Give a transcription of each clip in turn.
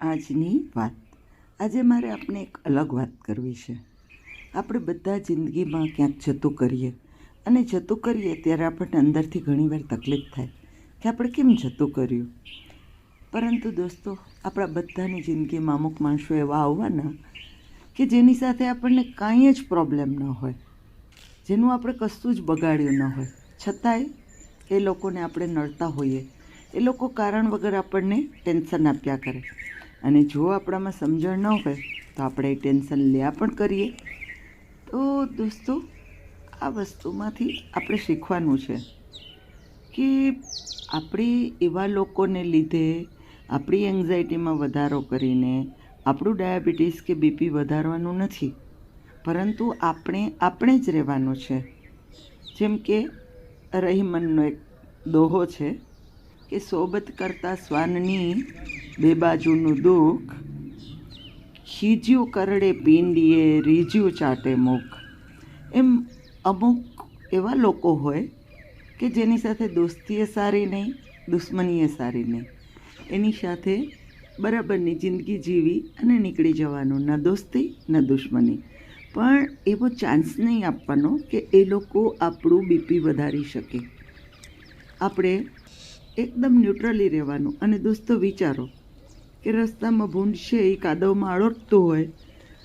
આજની વાત. આજે મારે આપને એક અલગ વાત કરવી છે. આપણે બધા જિંદગીમાં ક્યાંક જતું કરીએ અને જતું કરીએ ત્યારે આપણને અંદરથી ઘણીવાર તકલીફ થાય કે આપણે કેમ જતું કર્યું? પરંતુ દોસ્તો, આપણા બધાની જિંદગીમાં અમુક માણસો એવા આવવાના કે જેની સાથે આપણને કાંઈ જ પ્રોબ્લેમ ન હોય. જેનું આપણે કશું જ બગાડ્યું ન હોય. છતાંય એ લોકોને આપણે નડતા હોઈએ. એ લોકો કારણ વગર આપણને ટેન્શન આપ્યા કરે. અને જો આપણામાં સમજણ ન હોય, તો આપણે ટેન્શન લ્યા પણ કરીએ. તો દોસ્તો, આ વસ્તુમાંથી આપણે શીખવાનું છે કે આપણે એવા લોકોને લીધે આપણી એન્ઝાયટીમાં વધારો કરીને આપણું ડાયાબિટીસ કે બીપી વધારવાનું નથી. પરંતુ આપણે આપણે જ રહેવાનું છે. જેમ કે રહીમનનો એક દોહો છે કે સોબત કરતાં શ્વાનની બે બાજુનું દુઃખ. ખીજ્યું કરડે પીંડીએ રીજ્યું ચાટે મુખ. એમ અમુક એવા લોકો હોય કે જેની સાથે દોસ્તીએ સારી નહીં, દુશ્મનીએ સારી નહીં. એની સાથે બરાબરની જિંદગી જીવી અને નીકળી જવાનું, ન દોસ્તી, ન દુશ્મની. પણ એવો ચાન્સ નહીં આપવાનો કે એ લોકો આપણું બીપી વધારી શકે. આપણે એકદમ ન્યુટ્રલી રહેવાનું અને દોસ્તો વિચારો. કે રસ્તામાં ભૂંડ છે એ કાદવમાં અડકતું હોય.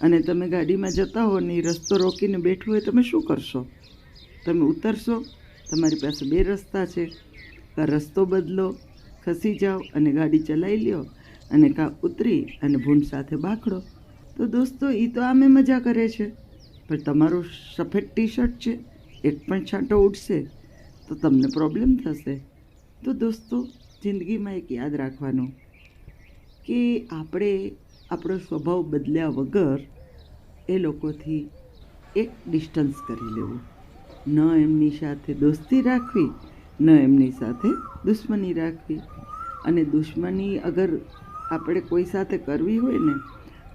અને તમે ગાડીમાં જતા હો ને એ રસ્તો રોકીને બેઠું હોય, તમે શું કરશો? તમે ઉતરશો, તમારી પાસે બે રસ્તા છે. કાં રસ્તો બદલો, ખસી જાઓ અને ગાડી ચલાવી લ્યો અને કાં ઉતરી અને ભૂંડ સાથે બાખડો તો દોસ્તો એ તો આમે મજા કરે છે. પણ તમારું સફેદ ટી શર્ટ છે, એક પણ છાંટો ઉડશે, તો તમને પ્રોબ્લેમ થશે. તો દોસ્તો, જિંદગીમાં એક યાદ રાખવાનું. કે આપણે આપણો સ્વભાવ બદલ્યા વગર એ લોકોથી એક ડિસ્ટન્સ કરી લેવું. ન એમની સાથે દોસ્તી રાખવી, ન એમની સાથે દુશ્મની રાખવી. અને દુશ્મની અગર આપણે કોઈ સાથે કરવી હોય ને,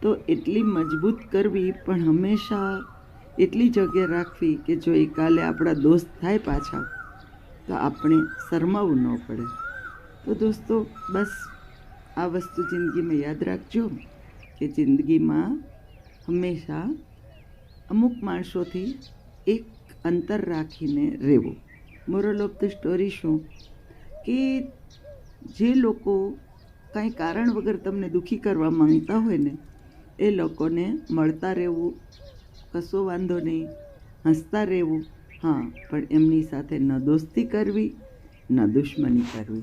તો એટલી મજબૂત કરવી પણ હંમેશા એટલી જગ્યા રાખવી કે જો એ કાલે આપણા દોસ્ત થાય પાછા, તો આપણે શરમાવું ન પડે. તો દોસ્તો, બસ આ વસ્તુ જિંદગીમાં યાદ રાખજો કે જિંદગીમાં હંમેશા અમુક માણસોથી એક અંતર રાખીને રહેવું. મોરલ ઓફ ધ સ્ટોરી શું? કે જે લોકો કાંઈ કારણ વગર તમને દુઃખી કરવા માંગતા હોય ને, એ લોકોને મળતા રહેવું, કશો વાંધો નહીં, હસતા રહેવું, હા, પણ એમની સાથે ન દોસ્તી કરવી, ન દુશ્મની કરવી.